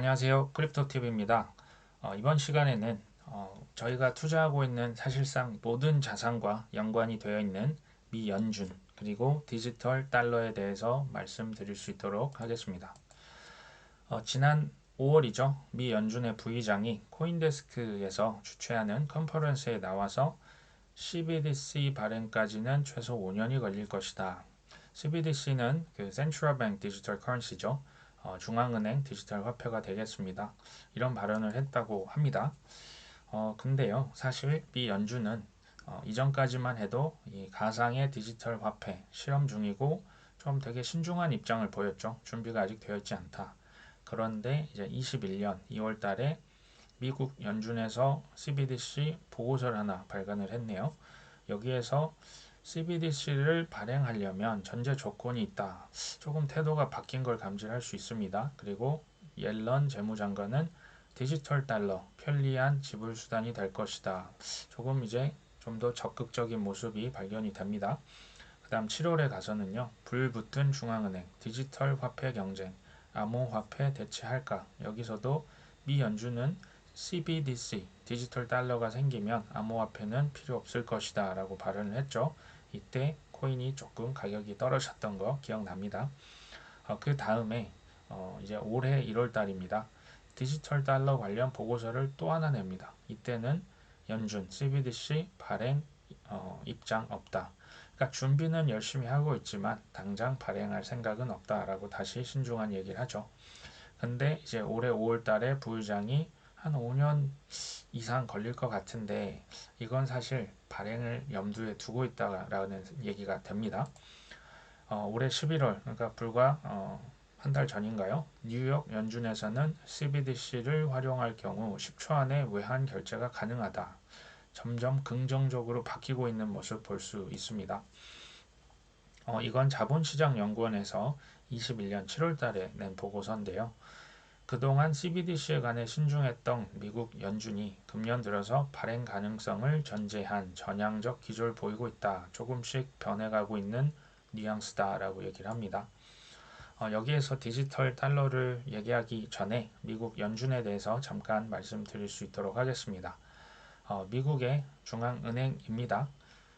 안녕하세요. 크립토TV입니다. 어, 이번 시간에는 어, 저희가 투자하고 있는 사실상 모든 자산과 연관이 되어 있는 미 연준 그리고 디지털 달러에 대해서 말씀드릴 수 있도록 하겠습니다. 어, 지난 5월이죠. 미 연준의 부의장이 코인데스크에서 주최하는 컨퍼런스에 나와서 CBDC 발행까지는 최소 5년이 걸릴 것이다. CBDC는 그 Central Bank Digital Currency죠. 어, 중앙은행 디지털 화폐가 되겠습니다. 이런 발언을 했다고 합니다. 어, 근데요, 사실 미 연준은 어, 이전까지만 해도 이 가상의 디지털 화폐 실험 중이고 좀 되게 신중한 입장을 보였죠. 준비가 아직 되어 있지 않다. 그런데 이제 21년 2월 달에 미국 연준에서 CBDC 보고서를 하나 발간을 했네요. 여기에서 CBDC를 발행하려면 전제 조건이 있다. 조금 태도가 바뀐 걸 감지할 수 있습니다. 그리고 옐런 재무장관은 디지털 달러, 편리한 지불 수단이 될 것이다. 조금 이제 좀 더 적극적인 모습이 발견이 됩니다. 그 다음 7월에 가서는요. 불붙은 중앙은행, 디지털 화폐 경쟁, 암호화폐 대체할까? 여기서도 미 연준은 CBDC, 디지털 달러가 생기면 암호화폐는 필요 없을 것이다 라고 발언을 했죠. 이때 코인이 조금 가격이 떨어졌던 거 기억납니다. 어, 그 다음에 어, 이제 올해 1월 달입니다. 디지털 달러 관련 보고서를 또 하나 냅니다. 이때는 연준 CBDC 발행 어, 입장 없다. 그러니까 준비는 열심히 하고 있지만 당장 발행할 생각은 없다라고 다시 신중한 얘기를 하죠. 근데 이제 올해 5월 달에 부의장이 한 5년 이상 걸릴 것 같은데 이건 사실 발행을 염두에 두고 있다라는 얘기가 됩니다. 어, 올해 11월 그러니까 불과 어, 한 달 전인가요? 뉴욕 연준에서는 CBDC를 활용할 경우 10초 안에 외환 결제가 가능하다. 점점 긍정적으로 바뀌고 있는 모습 볼 수 있습니다. 어, 이건 자본시장연구원에서 21년 7월 달에 낸 보고서인데요. 그동안 CBDC에 관해 신중했던 미국 연준이 금년 들어서 발행 가능성을 전제한 전향적 기조를 보이고 있다. 조금씩 변해가고 있는 뉘앙스다라고 얘기를 합니다. 어, 여기에서 디지털 달러를 얘기하기 전에 미국 연준에 대해서 잠깐 말씀드릴 수 있도록 하겠습니다. 어, 미국의 중앙은행입니다.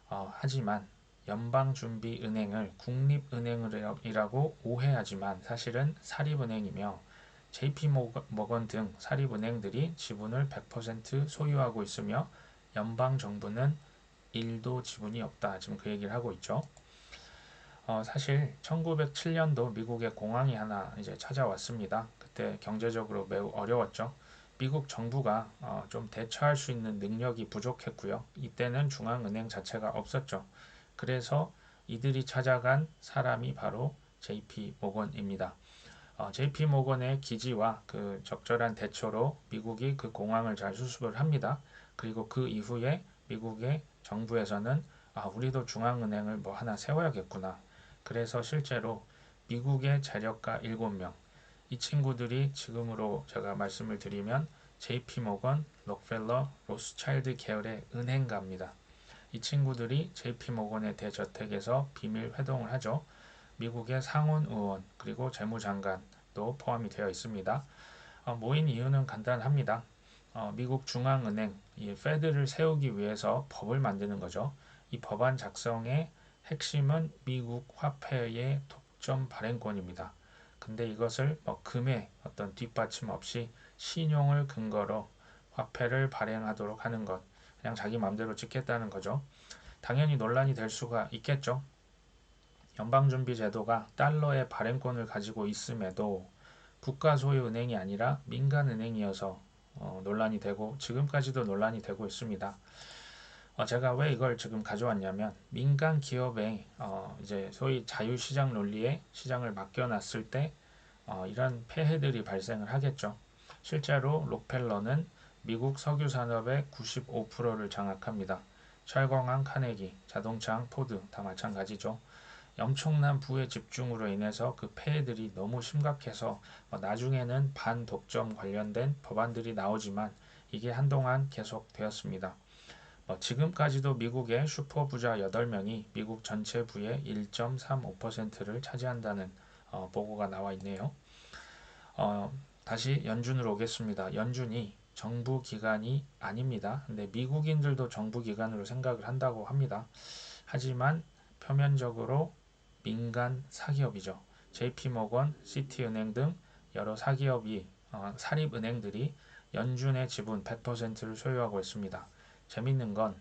어, 하지만 연방준비은행을 국립은행이라고 오해하지만 사실은 사립은행이며 JP 모건 등 사립은행들이 지분을 100% 소유하고 있으며 연방 정부는 1도 지분이 없다. 지금 그 얘기를 하고 있죠. 어, 사실 1907년도 미국에 공황이 하나 이제 찾아왔습니다. 그때 경제적으로 매우 어려웠죠. 미국 정부가 어, 좀 대처할 수 있는 능력이 부족했고요. 이때는 중앙은행 자체가 없었죠. 그래서 이들이 찾아간 사람이 바로 JP 모건입니다. 어, JP 모건의 기지와 그 적절한 대처로 미국이 그 공황을 잘 수습을 합니다. 그리고 그 이후에 미국의 정부에서는 아, 우리도 중앙은행을 뭐 하나 세워야겠구나. 그래서 실제로 미국의 재력가 7명, 이 친구들이 지금으로 제가 말씀을 드리면 JP 모건, 록펠러, 로스차일드 계열의 은행가입니다. 이 친구들이 JP 모건의 대저택에서 비밀 회동을 하죠. 미국의 상원 의원 그리고 재무장관도 포함이 되어 있습니다. 어, 모인 이유는 간단합니다. 어, 미국 중앙은행 이 페드를 세우기 위해서 법을 만드는 거죠. 이 법안 작성의 핵심은 미국 화폐의 독점 발행권입니다. 근데 이것을 뭐 금의 어떤 뒷받침 없이 신용을 근거로 화폐를 발행하도록 하는 것 그냥 자기 마음대로 찍겠다는 거죠. 당연히 논란이 될 수가 있겠죠. 연방준비제도가 달러의 발행권을 가지고 있음에도 국가 소유 은행이 아니라 민간 은행이어서 어, 논란이 되고 지금까지도 논란이 되고 있습니다. 어, 제가 왜 이걸 지금 가져왔냐면 민간 기업에 어, 이제 소위 자유시장 논리에 시장을 맡겨놨을 때 어, 이런 폐해들이 발생을 하겠죠. 실제로 록펠러는 미국 석유 산업의 95%를 장악합니다. 철광항 카네기, 자동차항 포드 다 마찬가지죠. 엄청난 부의 집중으로 인해서 그 폐해들이 너무 심각해서 뭐 나중에는 반독점 관련된 법안들이 나오지만 이게 한동안 계속되었습니다. 뭐 지금까지도 미국의 슈퍼 부자 8명이 미국 전체 부의 1.35%를 차지한다는 어, 보고가 나와 있네요. 어, 다시 연준으로 오겠습니다. 연준이 정부 기관이 아닙니다. 근데 미국인들도 정부 기관으로 생각을 한다고 합니다. 하지만 표면적으로 민간 사기업이죠. JP모건, 시티은행 등 여러 사기업이 어, 사립은행들이 연준의 지분 100%를 소유하고 있습니다. 재밌는 건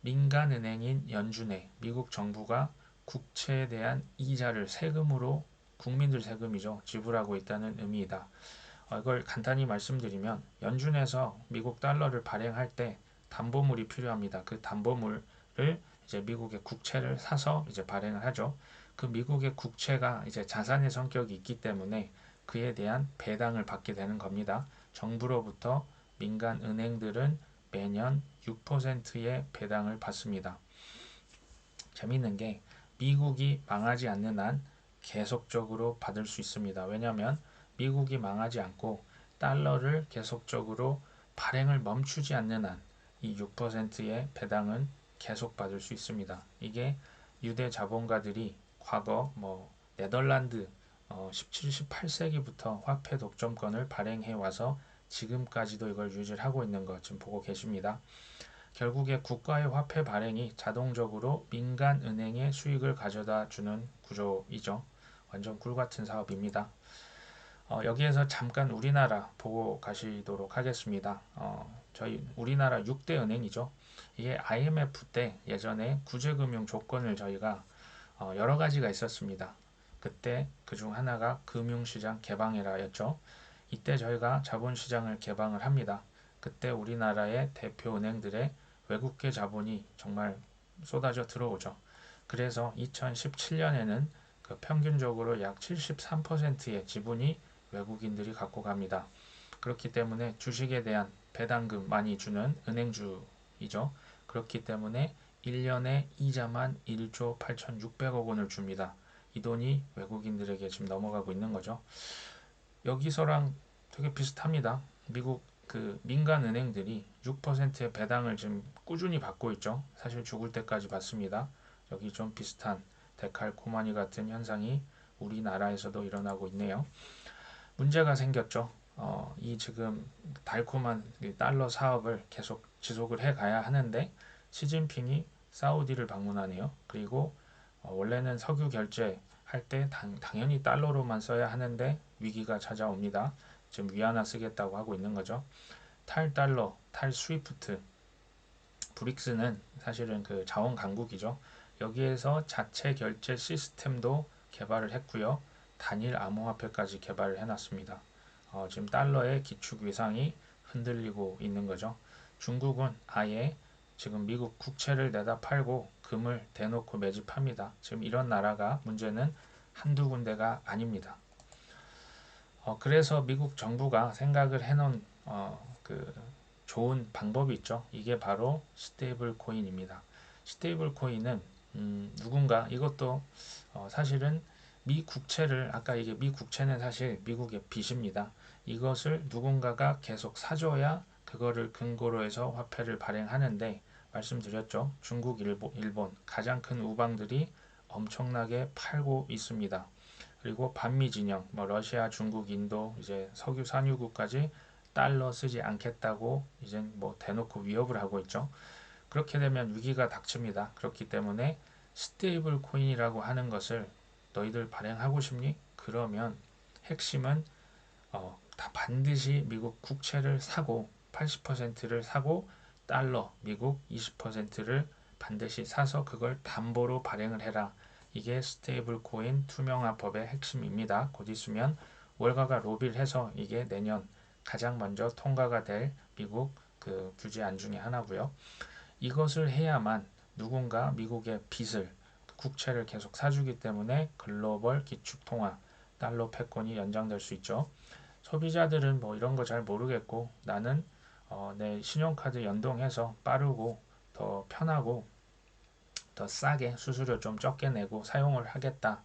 민간은행인 연준에 미국 정부가 국채에 대한 이자를 세금으로 국민들 세금이죠 지불하고 있다는 의미이다. 어, 이걸 간단히 말씀드리면 연준에서 미국 달러를 발행할 때 담보물이 필요합니다. 그 담보물을 이제 미국의 국채를 사서 이제 발행을 하죠. 그 미국의 국채가 이제 자산의 성격이 있기 때문에 그에 대한 배당을 받게 되는 겁니다. 정부로부터 민간 은행들은 매년 6%의 배당을 받습니다. 재밌는 게 미국이 망하지 않는 한 계속적으로 받을 수 있습니다. 왜냐하면 미국이 망하지 않고 달러를 계속적으로 발행을 멈추지 않는 한 이 6%의 배당은 계속 받을 수 있습니다. 이게 유대 자본가들이 과거 뭐 네덜란드 어, 17, 18세기부터 화폐 독점권을 발행해 와서 지금까지도 이걸 유지를 하고 있는 것 지금 보고 계십니다. 결국에 국가의 화폐 발행이 자동적으로 민간 은행의 수익을 가져다 주는 구조이죠. 완전 꿀 같은 사업입니다. 어, 여기에서 잠깐 우리나라 보고 가시도록 하겠습니다. 어, 저희 우리나라 6대 은행이죠. 이게 IMF 때 예전에 구제금융 조건을 저희가 어, 여러 가지가 있었습니다. 그때 그 중 하나가 금융시장 개방해라였죠. 이때 저희가 자본시장을 개방을 합니다. 그때 우리나라의 대표 은행들의 외국계 자본이 정말 쏟아져 들어오죠. 그래서 2017년에는 그 평균적으로 약 73%의 지분이 외국인들이 갖고 갑니다. 그렇기 때문에 주식에 대한 배당금 많이 주는 은행주이죠. 그렇기 때문에 1년에 이자만 1조 8,600억 원을 줍니다. 이 돈이 외국인들에게 지금 넘어가고 있는 거죠. 여기서랑 되게 비슷합니다. 미국 그 민간 은행들이 6%의 배당을 지금 꾸준히 받고 있죠. 사실 죽을 때까지 받습니다. 여기 좀 비슷한 데칼코마니 같은 현상이 우리나라에서도 일어나고 있네요. 문제가 생겼죠. 어, 이 지금 달콤한 달러 사업을 계속 지속을 해 가야 하는데 시진핑이 사우디를 방문하네요. 그리고 어, 원래는 석유 결제 할때 당연히 달러로만 써야 하는데 위기가 찾아옵니다. 지금 위안화 쓰겠다고 하고 있는 거죠. 탈달러, 탈스위프트, 브릭스는 사실은 그 자원 강국이죠. 여기에서 자체 결제 시스템도 개발을 했고요. 단일 암호화폐까지 개발을 해놨습니다. 어, 지금 달러의 기축 위상이 흔들리고 있는 거죠. 중국은 아예 지금 미국 국채를 내다 팔고 금을 대놓고 매집합니다. 지금 이런 나라가 문제는 한두 군데가 아닙니다. 어, 그래서 미국 정부가 생각을 해놓은 어, 그 좋은 방법이 있죠. 이게 바로 스테이블 코인입니다. 스테이블 코인은 음, 누군가 이것도 어, 사실은 미 국채를 아까 이게 미 국채는 사실 미국의 빚입니다. 이것을 누군가가 계속 사줘야 그거를 근거로 해서 화폐를 발행하는데 말씀드렸죠. 중국, 일본, 일본 가장 큰 우방들이 엄청나게 팔고 있습니다. 그리고 반미 진영, 뭐 러시아, 중국, 인도 이제 석유 산유국까지 달러 쓰지 않겠다고 이제 뭐 대놓고 위협을 하고 있죠. 그렇게 되면 위기가 닥칩니다. 그렇기 때문에 스테이블 코인이라고 하는 것을 너희들 발행하고 싶니? 그러면 핵심은 어, 다 반드시 미국 국채를 사고 80%를 사고 달러 미국 20%를 반드시 사서 그걸 담보로 발행을 해라. 이게 스테이블 코인 투명화법의 핵심입니다. 곧 있으면 월가가 로비해서 이게 내년 가장 먼저 통과가 될 미국 그 규제안 중에 하나고요. 이것을 해야만 누군가 미국의 빚을 국채를 계속 사주기 때문에 글로벌 기축통화 달러 패권이 연장될 수 있죠. 소비자들은 뭐 이런 거 잘 모르겠고 나는 어, 내 신용카드 연동해서 빠르고 더 편하고 더 싸게 수수료 좀 적게 내고 사용을 하겠다.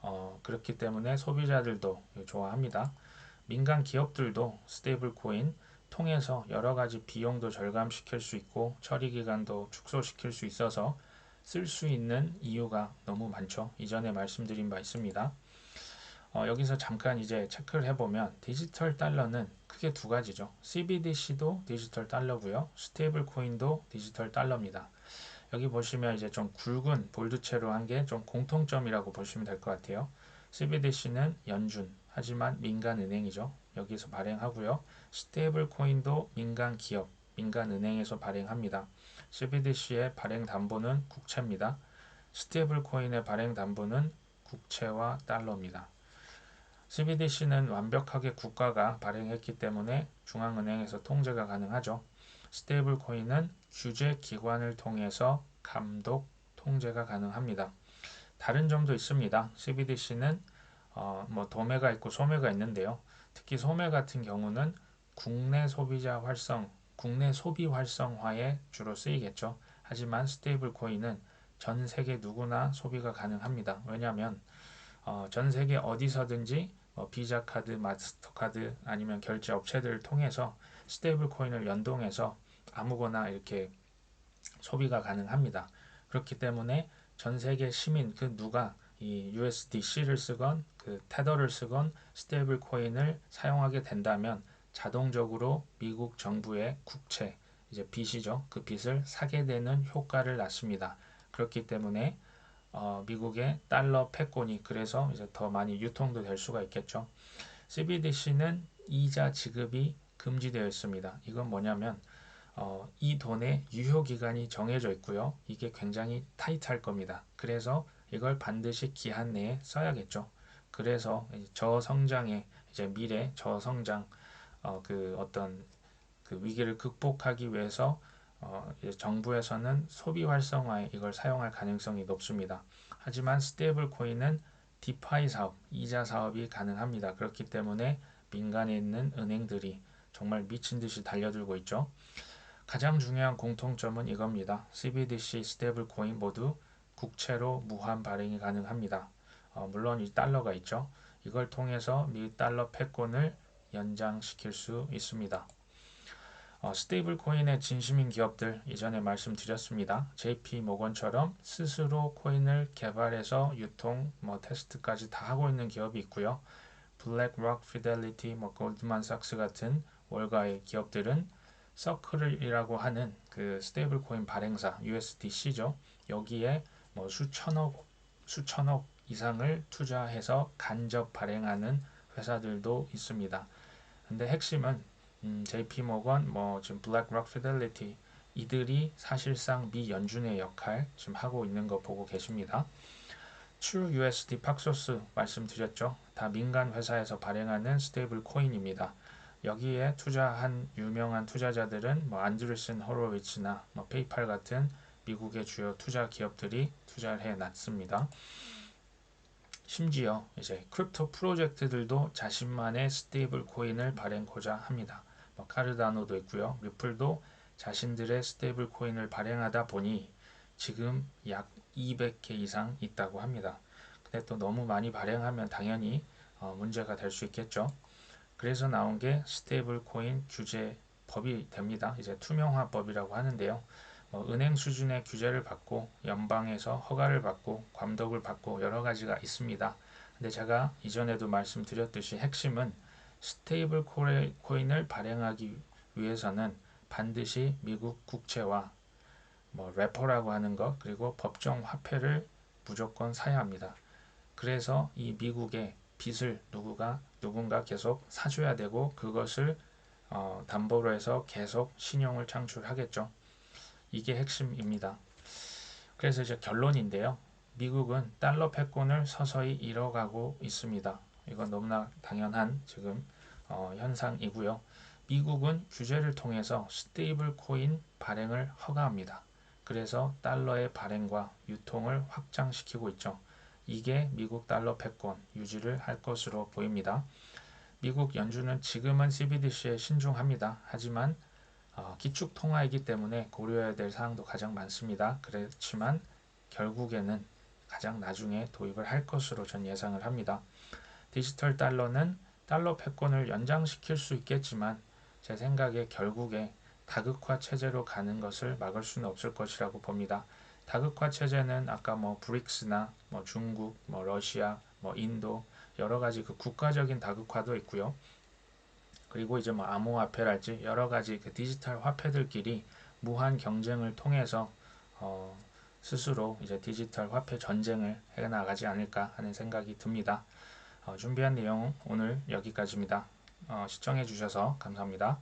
어, 그렇기 때문에 소비자들도 좋아합니다. 민간 기업들도 스테이블 코인 통해서 여러 가지 비용도 절감시킬 수 있고 처리 기간도 축소시킬 수 있어서 쓸 수 있는 이유가 너무 많죠. 이전에 말씀드린 바 있습니다. 어, 여기서 잠깐 이제 체크를 해보면 디지털 달러는 크게 두 가지죠. CBDC도 디지털 달러고요. 스테이블 코인도 디지털 달러입니다. 여기 보시면 이제 좀 굵은 볼드체로 한 게 좀 공통점이라고 보시면 될 것 같아요. CBDC는 연준, 하지만 민간 은행이죠. 여기서 발행하고요. 스테이블 코인도 민간 기업, 민간 은행에서 발행합니다. CBDC의 발행 담보는 국채입니다. 스테이블 코인의 발행 담보는 국채와 달러입니다. CBDC는 완벽하게 국가가 발행했기 때문에 중앙은행에서 통제가 가능하죠. 스테이블 코인은 규제 기관을 통해서 감독, 통제가 가능합니다. 다른 점도 있습니다. CBDC는 어, 뭐 도매가 있고 소매가 있는데요. 특히 소매 같은 경우는 국내 소비자 활성, 국내 소비 활성화에 주로 쓰이겠죠. 하지만 스테이블 코인은 전 세계 누구나 소비가 가능합니다. 왜냐하면 어, 전 세계 어디서든지 뭐 비자 카드, 마스터 카드 아니면 결제 업체들을 통해서 스테이블 코인을 연동해서 아무거나 이렇게 소비가 가능합니다. 그렇기 때문에 전 세계 시민 그 누가 이 USDC를 쓰건 그 테더를 쓰건 스테이블 코인을 사용하게 된다면 자동적으로 미국 정부의 국채 이제 빚이죠. 그 빚을 사게 되는 효과를 낳습니다. 그렇기 때문에 어, 미국의 달러 패권이 그래서 이제 더 많이 유통도 될 수가 있겠죠. CBDC는 이자 지급이 금지되어 있습니다. 이건 뭐냐면 어, 이 돈의 유효 기간이 정해져 있고요. 이게 굉장히 타이트할 겁니다. 그래서 이걸 반드시 기한 내에 써야겠죠. 그래서 저성장의 이제 미래 저성장 어, 그 어떤 그 위기를 극복하기 위해서 어, 정부에서는 소비 활성화에 이걸 사용할 가능성이 높습니다. 하지만 스테이블 코인은 디파이 사업, 이자 사업이 가능합니다. 그렇기 때문에 민간에 있는 은행들이 정말 미친 듯이 달려들고 있죠. 가장 중요한 공통점은 이겁니다. CBDC, 스테이블 코인 모두 국채로 무한 발행이 가능합니다. 어, 물론 이 달러가 있죠. 이걸 통해서 미 달러 패권을 연장시킬 수 있습니다. 어, 스테이블 코인의 진심인 기업들 이전에 말씀드렸습니다. JP 모건처럼 스스로 코인을 개발해서 유통, 뭐 테스트까지 다 하고 있는 기업이 있고요. 블랙록, 피델리티, 뭐 골드만삭스 같은 월가의 기업들은 서클이라고 하는 그 스테이블 코인 발행사 USDC죠. 여기에 뭐 수천억 수천억 이상을 투자해서 간접 발행하는 회사들도 있습니다. 근데 핵심은 음, JP 모건, 뭐 지금 블랙록 피델리티 이들이 사실상 미 연준의 역할 지금 하고 있는 거 보고 계십니다. True USD 팍소스 말씀드렸죠. 다 민간 회사에서 발행하는 스테이블 코인입니다. 여기에 투자한 유명한 투자자들은 뭐 안드레슨 호로위츠나 뭐 페이팔 같은 미국의 주요 투자 기업들이 투자를 해 놨습니다. 심지어 이제 크립토 프로젝트들도 자신만의 스테이블 코인을 발행고자 합니다. 뭐 카르다노도 있고요. 리플도 자신들의 스테이블 코인을 발행하다 보니 지금 약 200개 이상 있다고 합니다. 근데 또 너무 많이 발행하면 당연히 어, 문제가 될 수 있겠죠. 그래서 나온 게 스테이블 코인 규제 법이 됩니다. 이제 투명화법이라고 하는데요. 뭐 은행 수준의 규제를 받고 연방에서 허가를 받고 감독을 받고 여러 가지가 있습니다. 근데 제가 이전에도 말씀드렸듯이 핵심은 스테이블 코인을 발행하기 위해서는 반드시 미국 국채와 뭐 레퍼라고 하는 것 그리고 법정 화폐를 무조건 사야 합니다. 그래서 이 미국의 빚을 누구가 누군가 계속 사줘야 되고 그것을 어, 담보로 해서 계속 신용을 창출하겠죠. 이게 핵심입니다. 그래서 이제 결론인데요. 미국은 달러 패권을 서서히 잃어가고 있습니다. 이건 너무나 당연한 지금 어, 현상이고요. 미국은 규제를 통해서 스테이블 코인 발행을 허가합니다. 그래서 달러의 발행과 유통을 확장시키고 있죠. 이게 미국 달러 패권 유지를 할 것으로 보입니다. 미국 연준은 지금은 CBDC에 신중합니다. 하지만 어, 기축 통화이기 때문에 고려해야 될 사항도 가장 많습니다. 그렇지만 결국에는 가장 나중에 도입을 할 것으로 전 예상을 합니다. 디지털 달러는 달러 패권을 연장시킬 수 있겠지만 제 생각에 결국에 다극화 체제로 가는 것을 막을 수는 없을 것이라고 봅니다. 다극화 체제는 아까 뭐 브릭스나 뭐 중국, 뭐 러시아, 뭐 인도 여러 가지 그 국가적인 다극화도 있고요. 그리고 이제 뭐 암호화폐랄지 여러 가지 그 디지털 화폐들끼리 무한 경쟁을 통해서 어 스스로 이제 디지털 화폐 전쟁을 해 나가지 않을까 하는 생각이 듭니다. 어, 준비한 내용 오늘 여기까지입니다. 어, 시청해 주셔서 감사합니다.